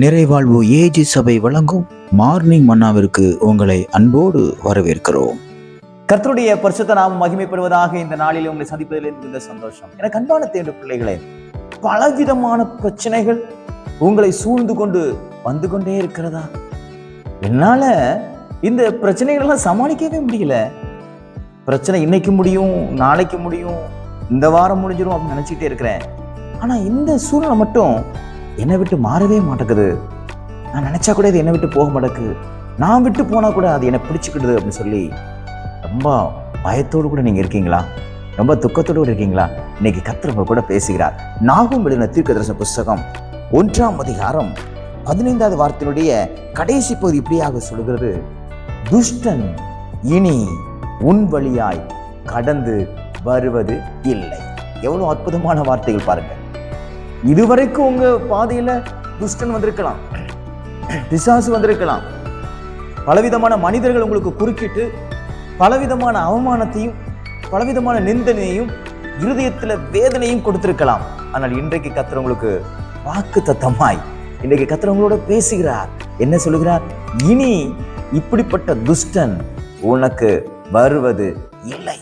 நிறைவாழ்வு AG சபை வழங்கும் morning மன்னாவிற்கு உங்களை அன்போடு வரவேற்கிறோம். கர்த்தருடைய பரிசுத்த நாமம் மகிமைப்படுவதாக இந்த நாளில் உங்களை சந்திப்பதில் மிகுந்த சந்தோஷம். எனக்கு அன்பான தேடு பிள்ளைகளே பலவிதமான பிரச்சனைகள் உங்களை சூழ்ந்து கொண்டு வந்து கொண்டே இருக்கிறதா? என்னால இந்த பிரச்சனைகள் எல்லாம் சமாளிக்கவே முடியல. பிரச்சனை இன்னைக்கு முடியும் நாளைக்கு முடியும் இந்த வாரம் முடிஞ்சிடும் அப்படின்னு நினைச்சிட்டே இருக்கிறேன். ஆனா இந்த சூழ்நிலை மட்டும் என்னை விட்டு மாறவே மாட்டேங்குது. நான் நினச்சா கூட இது என்னை விட்டு போக மாட்டேங்குது. நான் விட்டு போனால் கூட அது என்னை பிடிச்சிக்கிடுது அப்படின்னு சொல்லி ரொம்ப பயத்தோடு கூட நீங்கள் இருக்கீங்களா? ரொம்ப துக்கத்தோடு கூட இருக்கீங்களா? இன்னைக்கு கத்திரவங்க கூட பேசுகிறார். நாகும் எழுதின தீர்க்கதரிசன புஸ்தகம் ஒன்றாம் அதிகாரம் பதினைந்தாவது வார்த்தையினுடைய கடைசி பகுதி இப்படியாக சொல்கிறது. துஷ்டன் இனி உன் வழியாய் கடந்து வருவது இல்லை. எவ்வளோ அற்புதமான வார்த்தைகள் பாருங்கள் இதுவரைக்கும் உங்க பாதையில துஷ்டன் வந்திருக்கலாம். பிசாசு வந்திருக்கலாம். பலவிதமான மனிதர்கள் உங்களுக்கு குறுக்கிட்டு பலவிதமான அவமானத்தையும் பலவிதமான நிந்தனையும் இருதயத்துல வேதனையும் கொடுத்திருக்கலாம். ஆனால் இன்றைக்கு கத்துறவங்களுக்கு வாக்கு தத்தமாய் இன்றைக்கு கத்துறவங்களோட உங்களோட பேசுகிறார். என்ன சொல்லுகிறார்? இனி இப்படிப்பட்ட துஷ்டன் உனக்கு வருவது இல்லை.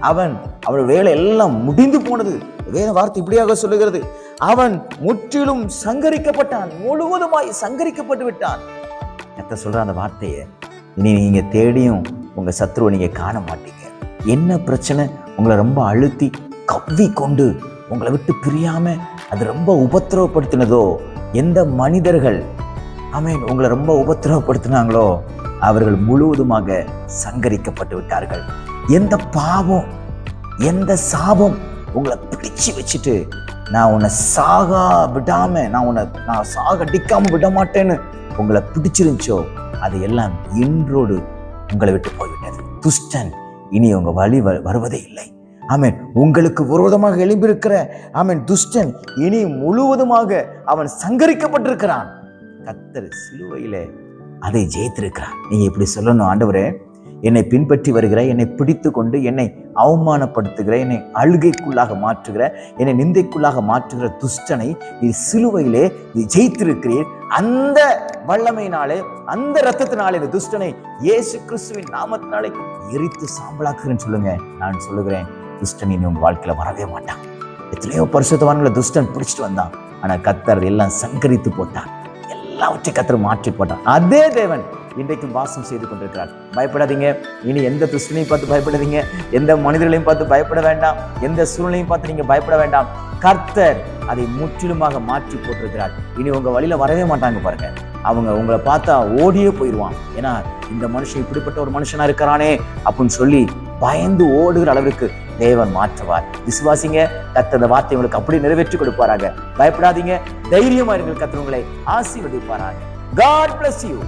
அவன் அவன் வேலை எல்லாம் முடிந்து போனது. வேத வார்த்தை இப்படியாக சொல்லுகிறது. அவன் முற்றிலும் சங்கரிக்கப்பட்டான் முழுவதுமாய் சங்கரிக்கப்பட்டு விட்டான். எத்த சொல்ற அந்த வார்த்தையை இனி நீங்க தேடியும் உங்க சத்ருவை நீங்க காண மாட்டீங்க. என்ன பிரச்சனை? உங்களை ரொம்ப அழுத்தி கவ்வி கொண்டு உங்களை விட்டு பிரியாம அது ரொம்ப உபத்திரவப்படுத்தினதோ? எந்த மனிதர்கள் ஆமீன் உங்களை ரொம்ப உபத்திரவப்படுத்தினாங்களோ? அவர்கள் முழுவதுமாக சங்கரிக்கப்பட்டு விட்டார்கள். எந்த பாவம் எந்த சாபம் உங்களை பிடிச்சு வச்சுட்டு நான் உன்னை சாகா விடாம நான் உன்னை நான் சாக அடிக்காம விட மாட்டேன்னு உங்களை பிடிச்சிருந்துச்சோ அது எல்லாம் இன்றோடு உங்களை விட்டு போய்விட்டது. துஷ்டன் இனி உங்க வழி வ- வருவதே இல்லை. ஆமீன். உங்களுக்கு விரோதமாக எழும்பியிருக்கிற ஆமேன். துஷ்டன் இனி முழுவதுமாக அவன் சங்கரிக்கப்பட்டிருக்கிறான். கத்தர் சிலுவையில அதை ஜெயித்திருக்கிறான் நீங்க இப்படி சொல்லணும் ஆண்டவரே. என்னை பின்பற்றி வருகிற என்னை பிடித்து கொண்டு என்னை அவமானப்படுத்துகிற என்னை அழுகைக்குள்ளாக மாற்றுகிற என்னை நிந்தைக்குள்ளாக மாற்றுகிற துஷ்டனை நீ சிலுவையிலே நீ ஜெயித்திருக்கிறீர். அந்த வல்லமையினாலே அந்த ரத்தத்தினாலே இந்த துஷ்டனை இயேசு கிறிஸ்துவின் நாமத்தினாலே எரித்து சாம்பலாக்குறேன்னு சொல்லுங்க. நான் சொல்லுகிறேன் துஷ்டன் இனி உங்க வாழ்க்கையில வரவே மாட்டான். எத்தனையோ பரிசுத்தவான்களை துஷ்டன் பிடிச்சிட்டு வந்தான். ஆனா கத்தர் எல்லாம் சங்கரித்து போட்டான் எல்லாவற்றையும் கத்தர் மாற்றி போட்டான் அதே தேவன் இன்றைக்கும் வாசம் செய்து கொண்டிருக்கிறார். பயப்படாதீங்க. இனி எந்த துஷ்டனையும் பார்த்து பயப்படாதீங்க. எந்த மனிதர்களையும் பார்த்து பயப்பட வேண்டாம். எந்த சூழ்நிலையும் பார்த்து நீங்க பயப்பட வேண்டாம். கர்த்தர் அதை முற்றிலுமாக மாற்றி போட்டிருக்கிறார். இனி உங்க வழியில வரவே மாட்டாங்க பாருங்க. அவங்க உங்களை பார்த்தா ஓடியே போயிடுவான் ஏன்னா இந்த மனுஷன் இப்படிப்பட்ட ஒரு மனுஷனா இருக்கிறானே அப்படின்னு சொல்லி பயந்து ஓடுகிற அளவிற்கு தேவன் மாற்றுவார். விசுவாசிங்க கர்த்தர் அந்த வார்த்தை உங்களுக்கு அப்படி நிறைவேற்றி கொடுப்பாராங்க பயப்படாதீங்க. தைரியமா இருங்கள் கர்த்தர் உங்களை ஆசீர்வதிப்பாராக. God bless you.